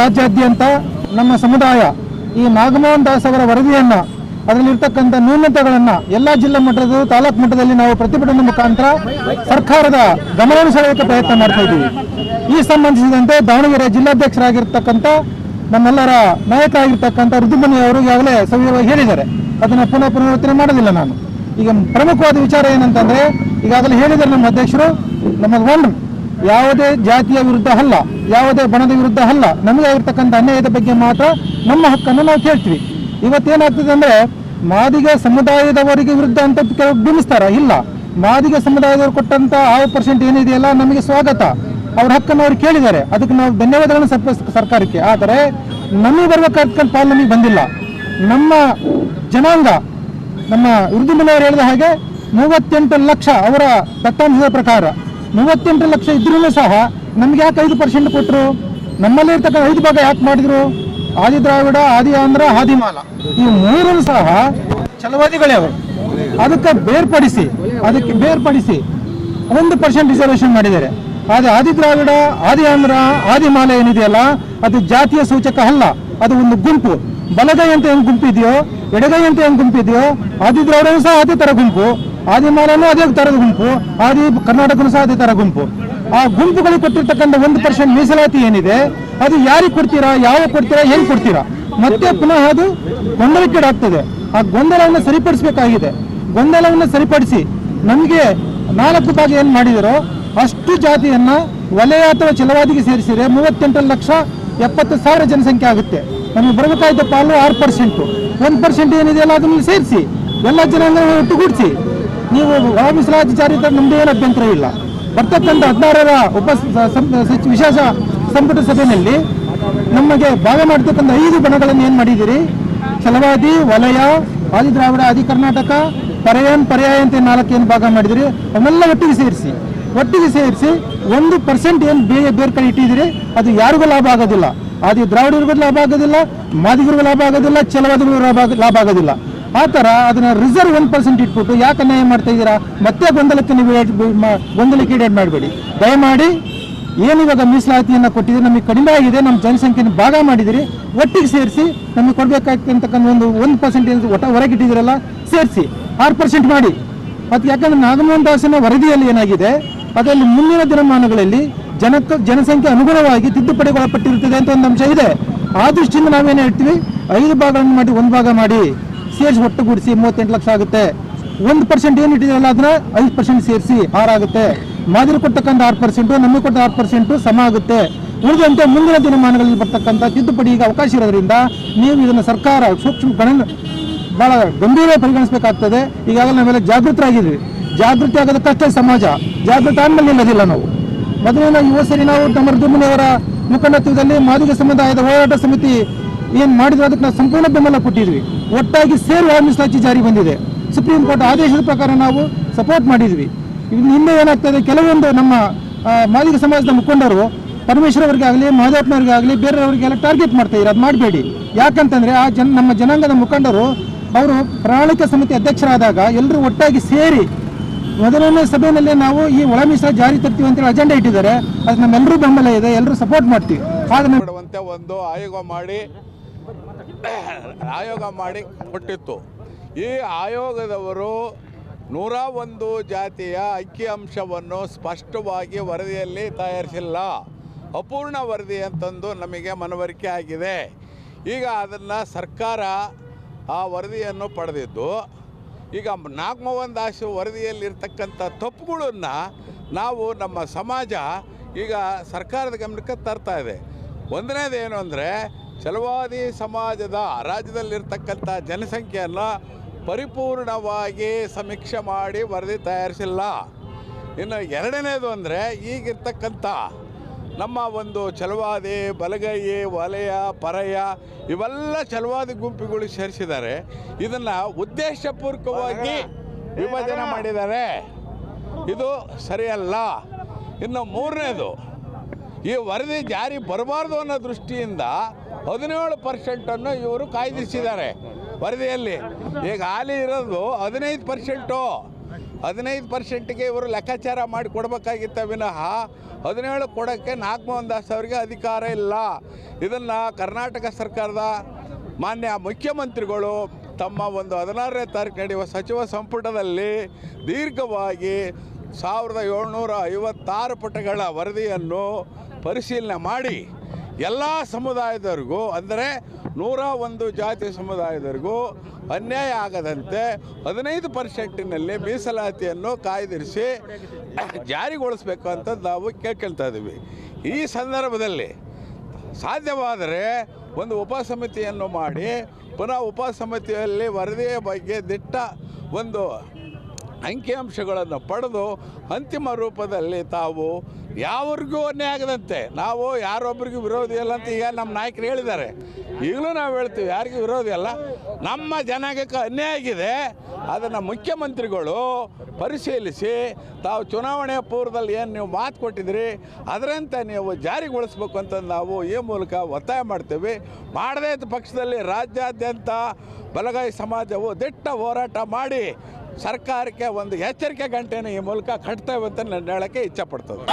ರಾಜ್ಯಾದ್ಯಂತ ನಮ್ಮ ಸಮುದಾಯ ಈ ನಾಗಮೋಹನ್ ದಾಸ್ ಅವರ ವರದಿಯನ್ನ ಅದರಲ್ಲಿರ್ತಕ್ಕಂಥ ನ್ಯೂನತೆಗಳನ್ನ ಎಲ್ಲಾ ಜಿಲ್ಲಾ ಮಟ್ಟದ ತಾಲೂಕು ಮಟ್ಟದಲ್ಲಿ ನಾವು ಪ್ರತಿಭಟನೆ ಮುಖಾಂತರ ಸರ್ಕಾರದ ಗಮನ ಸೆಳೆಯೋಕೆ ಪ್ರಯತ್ನ ಮಾಡ್ತಾ ಇದ್ದೀವಿ. ಈ ಸಂಬಂಧಿಸಿದಂತೆ ದಾವಣಗೆರೆ ಜಿಲ್ಲಾಧ್ಯಕ್ಷರಾಗಿರ್ತಕ್ಕಂಥ ನಮ್ಮೆಲ್ಲರ ನಾಯಕ ಆಗಿರ್ತಕ್ಕಂಥ ರುದ್ರಮಣಿ ಅವರು ಈಗಾಗಲೇ ಸವಿಯವಾಗಿ ಹೇಳಿದ್ದಾರೆ. ಅದನ್ನ ಪುನಃ ಪುನರಾವರ್ತನೆ ಮಾಡೋದಿಲ್ಲ ನಾನು. ಈಗ ಪ್ರಮುಖವಾದ ವಿಚಾರ ಏನಂತಂದ್ರೆ ಈಗಾಗಲೇ ಹೇಳಿದ್ದಾರೆ ನಮ್ಮ ಅಧ್ಯಕ್ಷರು, ನಮ್ಮ ಒನ್ ಯಾವುದೇ ಜಾತಿಯ ವಿರುದ್ಧ ಅಲ್ಲ, ಯಾವುದೇ ಬಣದ ವಿರುದ್ಧ ಅಲ್ಲ. ನಮಗೆ ಆಗಿರ್ತಕ್ಕಂಥ ಅನ್ಯಾಯದ ಬಗ್ಗೆ ಮಾತ್ರ ನಮ್ಮ ಹಕ್ಕನ್ನು ನಾವು ಕೇಳ್ತೀವಿ. ಇವತ್ತೇನಾಗ್ತದೆ ಅಂದ್ರೆ, ಮಾದಿಗ ಸಮುದಾಯದವರಿಗೆ ವಿರುದ್ಧ ಅಂತ ಕೆಲವು ಬಿಂಬಿಸ್ತಾರ? ಇಲ್ಲ. ಮಾದಿಗ ಸಮುದಾಯದವರು ಕೊಟ್ಟಂತ ಆರು ಪರ್ಸೆಂಟ್ ಏನಿದೆಯಲ್ಲ, ನಮಗೆ ಸ್ವಾಗತ. ಅವ್ರ ಹಕ್ಕನ್ನು ಅವ್ರು ಕೇಳಿದ್ದಾರೆ. ಅದಕ್ಕೆ ನಾವು ಧನ್ಯವಾದಗಳನ್ನು ಸರ್ಪ- ಸರ್ಕಾರಕ್ಕೆ. ಆದರೆ, ನಮಗೆ ಬರ್ಬೇಕಾದ ಪಾಲು ನಮಗೆ ಬಂದಿಲ್ಲ. ನಮ್ಮ ಜನಾಂಗ, ನಮ್ಮ ಉರ್ದುಮನೆಯವರು ಹೇಳಿದ ಹಾಗೆ ಮೂವತ್ತೆಂಟು ಲಕ್ಷ ಅವರ ದತ್ತಾಂಶದ ಪ್ರಕಾರ ಮೂವತ್ತೆಂಟು ಲಕ್ಷ ಇದ್ರೂ ಸಹ ನಮ್ಗೆ ಯಾಕೆ ಐದು ಪರ್ಸೆಂಟ್ ಕೊಟ್ಟರು ನಮ್ಮಲ್ಲಿ ಇರ್ತಕ್ಕಂಥ ಐದು ಭಾಗ ಯಾಕೆ ಮಾಡಿದ್ರು? ಆದಿ ದ್ರಾವಿಡ, ಆದಿ ಆಂಧ್ರ ಆದಿಮಾಲ ಈ ಮೂರು ಸಹ ಛಲವಾದಿಗಳೇ ಅವರು ಅದಕ್ಕೆ ಬೇರ್ಪಡಿಸಿ ಅದಕ್ಕೆ ಬೇರ್ಪಡಿಸಿ ಒಂದು ಪರ್ಸೆಂಟ್ ರಿಸರ್ವೇಶನ್ ಮಾಡಿದ್ದಾರೆ. ಆದರೆ ಆದಿ ದ್ರಾವಿಡ, ಆದಿ ಆಂಧ್ರ ಆದಿಮಾಲ ಏನಿದೆಯಲ್ಲ, ಅದು ಜಾತಿಯ ಸೂಚಕ ಅಲ್ಲ. ಅದು ಒಂದು ಗುಂಪು. ಬಲಗೈ ಅಂತ ಏನು ಗುಂಪು ಇದೆಯೋ, ಎಡಗೈ ಅಂತ ಏನು ಗುಂಪು ಇದೆಯೋ, ಆದಿ ದ್ರಾವಿಡ ಸಹ ಅದೇ ತರ ಗುಂಪು. ಆದಿಮಾಲನೂ ಅದೇ ತರದ ಗುಂಪು, ಆದಿ ಕರ್ನಾಟಕನು ಸಹ ಅದೇ ತರ ಗುಂಪು. ಆ ಗುಂಪುಗಳಿಗೆ ಕೊಟ್ಟಿರ್ತಕ್ಕಂಥ ಒಂದು ಪರ್ಸೆಂಟ್ ಮೀಸಲಾತಿ ಏನಿದೆ, ಅದು ಯಾರಿಗೆ ಕೊಡ್ತೀರಾ, ಯಾವ ಕೊಡ್ತೀರಾ ಏನ್ ಕೊಡ್ತೀರಾ? ಮತ್ತೆ ಪುನಃ ಅದು ಗೊಂದಲಕ್ಕೀಡಾಗ್ತದೆ. ಆ ಗೊಂದಲವನ್ನು ಸರಿಪಡಿಸಬೇಕಾಗಿದೆ. ಗೊಂದಲವನ್ನು ಸರಿಪಡಿಸಿ ನಮಗೆ ನಾಲ್ಕು ಭಾಗ ಏನು ಮಾಡಿದರೋ, ಅಷ್ಟು ಜಾತಿಯನ್ನ ವಲಯ ಅಥವಾ ಚಲವಾದಿಗೆ ಸೇರಿಸಿದ್ರೆ ಮೂವತ್ತೆಂಟು ಲಕ್ಷ ಎಪ್ಪತ್ತು ಸಾವಿರ ಜನಸಂಖ್ಯೆ ಆಗುತ್ತೆ. ನಮಗೆ ಬರಬೇಕಾದ ಪಾಲು ಆರು ಪರ್ಸೆಂಟು ಒಂದು ಪರ್ಸೆಂಟ್ ಏನಿದೆಯಲ್ಲ ಅದನ್ನು ಸೇರಿಸಿ, ಎಲ್ಲ ಜನಾಂಗ ಒಟ್ಟುಗೂಡಿಸಿ. ನೀವು ಮೀಸಲಾತಿ ಜಾರಿ ನಮ್ದು ಏನು ಅಭ್ಯಂತರ ಇಲ್ಲ? ಬರ್ತಕ್ಕಂಥ ಹದಿನಾರರ ಉಪ ವಿಶೇಷ ಸಂಪುಟ ಸಭೆಯಲ್ಲಿ ನಮಗೆ ಭಾಗ ಮಾಡ್ತಕ್ಕಂಥ ಐದು ಬಣಗಳನ್ನು ಏನು ಮಾಡಿದ್ದೀರಿ? ಛಲವಾದಿ, ವಲಯ, ಆದಿ ದ್ರಾವಿಡ, ಆದಿ ಕರ್ನಾಟಕ ಪರ್ಯಾಯನ್ ಪರ್ಯಾಯ ಅಂತ ನಾಲ್ಕು ಏನು ಭಾಗ ಮಾಡಿದಿರಿ ಅವನ್ನೆಲ್ಲ ಒಟ್ಟಿಗೆ ಸೇರಿಸಿ. ಒಟ್ಟಿಗೆ ಸೇರಿಸಿ ಒಂದು ಪರ್ಸೆಂಟ್ ಏನು ಬೇರೆ ಬೇರೆ ಕಡೆ ಇಟ್ಟಿದ್ದೀರಿ? ಅದು ಯಾರಿಗೂ ಲಾಭ ಆಗೋದಿಲ್ಲ. ಆದಿ ದ್ರಾವಿಡರಿಗೂ ಲಾಭ ಆಗೋದಿಲ್ಲ, ಮಾದಿಗರಿಗೂ ಲಾಭ ಆಗೋದಿಲ್ಲ, ಛಲವಾದಿಗಳಿಗೂ ಲಾಭ ಆಗೋದಿಲ್ಲ. ಆ ಥರ ಅದನ್ನ ರಿಸರ್ವ್ ಒನ್ ಪರ್ಸೆಂಟ್ ಇಟ್ಬಿಟ್ಟು ಯಾಕೆ ಅನ್ಯಾಯ ಮಾಡ್ತಾ ಇದ್ದೀರಾ? ಮತ್ತೆ ಗೊಂದಲಕ್ಕೆ ನೀವು ಗೊಂದಲಕ್ಕೆ ಈಡೇಟ್ ಮಾಡಬೇಡಿ. ದಯಮಾಡಿ, ಏನು ಇವಾಗ ಮೀಸಲಾತಿಯನ್ನ ಕೊಟ್ಟಿದ್ರೆ ನಮಗೆ ಕಡಿಮೆ ಆಗಿದೆ ನಮ್ಮ ಜನಸಂಖ್ಯೆನ ಭಾಗ ಮಾಡಿದಿರಿ ಒಟ್ಟಿಗೆ ಸೇರಿಸಿ, ನಮಗೆ ಕೊಡ್ಬೇಕಾಗ್ತಕ್ಕಂಥ ಒಂದು ಒಂದು ಪರ್ಸೆಂಟ್ ಒಟ್ಟ ಹೊರಗಿಟ್ಟಿದ್ದೀರಲ್ಲ, ಸೇರಿಸಿ. ಆರು ಪರ್ಸೆಂಟ್ ಮಾಡಿ. ಮತ್ತು ಯಾಕಂದ್ರೆ ನಾಗಮೋಹನ್ ದಾಸನ ವರದಿಯಲ್ಲಿ ಏನಾಗಿದೆ? ಅದರಲ್ಲಿ ಮುಂದಿನ ದಿನಮಾನಗಳಲ್ಲಿ ಜನಕ್ಕೆ ಜನಸಂಖ್ಯೆ ಅನುಗುಣವಾಗಿ ತಿದ್ದುಪಡಿಗೊಳಪಟ್ಟಿರುತ್ತದೆ ಅಂತ ಒಂದು ಅಂಶ ಇದೆ. ಆ ದೃಷ್ಟಿಯಿಂದ ನಾವೇನು ಹೇಳ್ತೀವಿ? ಐದು ಭಾಗಗಳನ್ನು ಮಾಡಿ, ಒಂದು ಭಾಗ ಮಾಡಿ. ಸೇರಿಸಿ ಒಟ್ಟುಗೂಡಿಸಿ ಮೂವತ್ತೆಂಟು ಲಕ್ಷ ಆಗುತ್ತೆ. ಒಂದು ಪರ್ಸೆಂಟ್ ಏನು ಇಟ್ಟಿದ್ರಲ್ಲ ಅದನ್ನ ಐದು ಪರ್ಸೆಂಟ್ ಸೇರಿಸಿ ಆಗುತ್ತೆ. ಮಾದರಿ ಕೊಟ್ಟಕ್ಕಂಥ ಆರು ಪರ್ಸೆಂಟು ನಮಗೆ ಕೊಟ್ಟ ಆರು ಪರ್ಸೆಂಟು ಸಮ ಆಗುತ್ತೆ. ಉಳಿದಂತೆ ಮುಂದಿನ ದಿನಮಾನಗಳಲ್ಲಿ ಬರ್ತಕ್ಕಂಥ ಈಗ ಅವಕಾಶ ಇರೋದ್ರಿಂದ ನೀವು ಇದನ್ನು ಸರ್ಕಾರ ಸೂಕ್ಷ್ಮ ಗಣನ ಬಹಳ ಗಂಭೀರ ಪರಿಗಣಿಸಬೇಕಾಗ್ತದೆ. ಈಗಾಗಲೇ ನಾವೆಲ್ಲ ಜಾಗೃತರಾಗಿದ್ವಿ. ಜಾಗೃತಿ ಆಗೋದಕ್ಕಷ್ಟೇ ಸಮಾಜ. ಜಾಗೃತಿ ಆದ್ಮೇಲೆ ನಿಲ್ಲೋದಿಲ್ಲ ನಾವು. ಮೊದಲಿನ ಯುವ ಸರಿ ನಾವು ನಮ್ಮ ಮುಖಂಡತ್ವದಲ್ಲಿ ಮಾದಿಗ ಸಮುದಾಯದ ಹೋರಾಟ ಸಮಿತಿ ಏನ್ ಮಾಡಿದ್ರು ಅದಕ್ಕೆ ನಾವು ಸಂಪೂರ್ಣ ಬೆಂಬಲ ಕೊಟ್ಟಿದ್ವಿ. ಒಟ್ಟಾಗಿ ಸೇರುವ ಮೀಸಲಾತಿ ಜಾರಿ ಬಂದಿದೆ. ಸುಪ್ರೀಂ ಕೋರ್ಟ್ ಆದೇಶದ ಪ್ರಕಾರ ನಾವು ಸಪೋರ್ಟ್ ಮಾಡಿದ್ವಿ. ಇನ್ನು ಹಿಂದೆ ಏನಾಗ್ತದೆ, ಕೆಲವೊಂದು ನಮ್ಮ ಮಾದಿಗ ಸಮಾಜದ ಮುಖಂಡರು ಪರಮೇಶ್ವರ್ ಅವರಿಗೆ ಆಗಲಿ ಮಹದೇವಪ್ಪನವ್ರಿಗೆ ಆಗಲಿ ಬೇರೆಯವರಿಗೆಲ್ಲ ಟಾರ್ಗೆಟ್ ಮಾಡ್ತಾ ಇದ್ದಾರೆ. ಅದು ಮಾಡಬೇಡಿ. ಯಾಕಂತಂದ್ರೆ ಆ ಜನ, ನಮ್ಮ ಜನಾಂಗದ ಮುಖಂಡರು ಅವರು ಪ್ರಣಾಳಿಕ ಸಮಿತಿ ಅಧ್ಯಕ್ಷರಾದಾಗ ಎಲ್ಲರೂ ಒಟ್ಟಾಗಿ ಸೇರಿ ಮೊದಲನೇ ಸಭೆಯಲ್ಲಿ ನಾವು ಈ ಒಳ ಜಾರಿ ತರ್ತೀವಿ ಅಂತೇಳಿ ಅಜೆಂಡಾ ಇಟ್ಟಿದ್ದಾರೆ. ಅದು ನಮ್ಮೆಲ್ಲರೂ ಬೆಂಬಲ ಇದೆ ಎಲ್ಲರೂ ಸಪೋರ್ಟ್ ಮಾಡ್ತೀವಿ. ಒಂದು ಆಯೋಗ ಮಾಡಿ. ಆಯೋಗ ಮಾಡಿ ಕೊಟ್ಟಿತ್ತು. ಈ ಆಯೋಗದವರು ನೂರ ಒಂದು ಜಾತಿಯ ಅಂಕಿಅಂಶವನ್ನು ಸ್ಪಷ್ಟವಾಗಿ ವರದಿಯಲ್ಲಿ ತಯಾರಿಸಿಲ್ಲ. ಅಪೂರ್ಣ ವರದಿ ಅಂತಂದು ನಮಗೆ ಮನವರಿಕೆ ಆಗಿದೆ. ಈಗ ಅದನ್ನು ಸರ್ಕಾರ ಆ ವರದಿಯನ್ನು ಪಡೆದಿದ್ದು, ಈಗ ನಾಗಮೋಹನ್ ದಾಸ್ ವರದಿಯಲ್ಲಿರ್ತಕ್ಕಂಥ ತಪ್ಪುಗಳನ್ನು ನಾವು ನಮ್ಮ ಸಮಾಜ ಈಗ ಸರ್ಕಾರದ ಗಮನಕ್ಕೆ ತರ್ತಾ ಇದೆ. ಒಂದನೇದೇನು ಅಂದರೆ ಛಲವಾದಿ ಸಮಾಜದ ರಾಜ್ಯದಲ್ಲಿರ್ತಕ್ಕಂಥ ಜನಸಂಖ್ಯೆಯನ್ನು ಪರಿಪೂರ್ಣವಾಗಿ ಸಮೀಕ್ಷೆ ಮಾಡಿ ವರದಿ ತಯಾರಿಸಿಲ್ಲ. ಇನ್ನು ಎರಡನೇದು ಅಂದರೆ ಈಗಿರ್ತಕ್ಕಂಥ ನಮ್ಮ ಒಂದು ಚಲವಾದಿ ಬಲಗೈ ವಲಯ ಪರಯ ಇವೆಲ್ಲ ಚಲವಾದಿ ಗುಂಪುಗಳು ಸೇರಿಸಿದ್ದಾರೆ. ಇದನ್ನು ಉದ್ದೇಶಪೂರ್ವಕವಾಗಿ ವಿಭಜನೆ ಮಾಡಿದ್ದಾರೆ. ಇದು ಸರಿಯಲ್ಲ. ಇನ್ನು ಮೂರನೇದು ಈ ವರದಿ ಜಾರಿ ಬರಬಾರ್ದು ಅನ್ನೋ ದೃಷ್ಟಿಯಿಂದ ಹದಿನೇಳು ಪರ್ಸೆಂಟನ್ನು ಇವರು ಕಾಯ್ದಿರಿಸಿದ್ದಾರೆ ವರದಿಯಲ್ಲಿ. ಈಗ ಹಾಲಿ ಇರೋದು ಹದಿನೈದು ಪರ್ಸೆಂಟು ಹದಿನೈದು ಪರ್ಸೆಂಟ್ಗೆ ಇವರು ಲೆಕ್ಕಾಚಾರ ಮಾಡಿ ಕೊಡಬೇಕಾಗಿತ್ತ ವಿನಃ ಹದಿನೇಳು ಕೊಡೋಕ್ಕೆ ನಾಗಮೋಹನ್ ದಾಸ್ ಅವರಿಗೆ ಅಧಿಕಾರ ಇಲ್ಲ. ಇದನ್ನು ಕರ್ನಾಟಕ ಸರ್ಕಾರದ ಮಾನ್ಯ ಮುಖ್ಯಮಂತ್ರಿಗಳು ತಮ್ಮ ಒಂದು ಹದಿನಾರನೇ ತಾರೀಕು ನಡೆಯುವ ಸಚಿವ ಸಂಪುಟದಲ್ಲಿ ದೀರ್ಘವಾಗಿ ಸಾವಿರದ ಏಳ್ನೂರ ಐವತ್ತಾರು ಪುಟಗಳ ವರದಿಯನ್ನು ಪರಿಶೀಲನೆ ಮಾಡಿ ಎಲ್ಲ ಸಮುದಾಯದವ್ರಿಗೂ, ಅಂದರೆ ನೂರ ಒಂದು ಜಾತಿ ಸಮುದಾಯದವರಿಗೂ ಅನ್ಯಾಯ ಆಗದಂತೆ ಹದಿನೈದು ಪರ್ಸೆಂಟಿನಲ್ಲಿ ಮೀಸಲಾತಿಯನ್ನು ಕಾಯ್ದಿರಿಸಿ ಜಾರಿಗೊಳಿಸಬೇಕು ಅಂತ ನಾವು ಕೇಳ್ಕೊಳ್ತಾ ಇದ್ದೀವಿ. ಈ ಸಂದರ್ಭದಲ್ಲಿ ಸಾಧ್ಯವಾದರೆ ಒಂದು ಉಪಸಮಿತಿಯನ್ನು ಮಾಡಿ, ಪುನಃ ಉಪಸಮಿತಿಯಲ್ಲಿ ವರದಿಯ ಬಗ್ಗೆ ದಿಟ್ಟ ಒಂದು ಅಂಕಿಅಂಶಗಳನ್ನು ಪಡೆದು ಅಂತಿಮ ರೂಪದಲ್ಲಿ ತಾವು ಯಾವ್ರಿಗೂ ಅನ್ಯಾಯ ಆಗದಂತೆ, ನಾವು ಯಾರೊಬ್ಬರಿಗೂ ವಿರೋಧಿ ಅಲ್ಲ ಅಂತ ಈಗ ನಮ್ಮ ನಾಯಕರು ಹೇಳಿದ್ದಾರೆ. ಈಗಲೂ ನಾವು ಹೇಳ್ತೀವಿ, ಯಾರಿಗೂ ವಿರೋಧಿ ಅಲ್ಲ. ನಮ್ಮ ಜನಾಂಗಕ್ಕೆ ಅನ್ಯಾಯ ಆಗಿದೆ. ಅದನ್ನು ಮುಖ್ಯಮಂತ್ರಿಗಳು ಪರಿಶೀಲಿಸಿ, ತಾವು ಚುನಾವಣೆ ಪೂರ್ವದಲ್ಲಿ ಏನು ನೀವು ಮಾತು ಕೊಟ್ಟಿದ್ರಿ ಅದರಂತೆ ನೀವು ಜಾರಿಗೊಳಿಸ್ಬೇಕು ಅಂತ ನಾವು ಈ ಮೂಲಕ ಒತ್ತಾಯ ಮಾಡ್ತೀವಿ. ಮಾಡದೇ ಪಕ್ಷದಲ್ಲಿ ರಾಜ್ಯಾದ್ಯಂತ ಬಲಗಾಯಿ ಸಮಾಜವು ದಿಟ್ಟ ಹೋರಾಟ ಮಾಡಿ ಸರ್ಕಾರಕ್ಕೆ ಒಂದು ಎಚ್ಚರಿಕೆ ಗಂಟೆಯನ್ನು ಈ ಮೂಲಕ ಕಟ್ತೇವೆ ಅಂತ ನಾನು ಹೇಳಕ್ಕೆ ಇಚ್ಛೆ ಪಡ್ತದೆ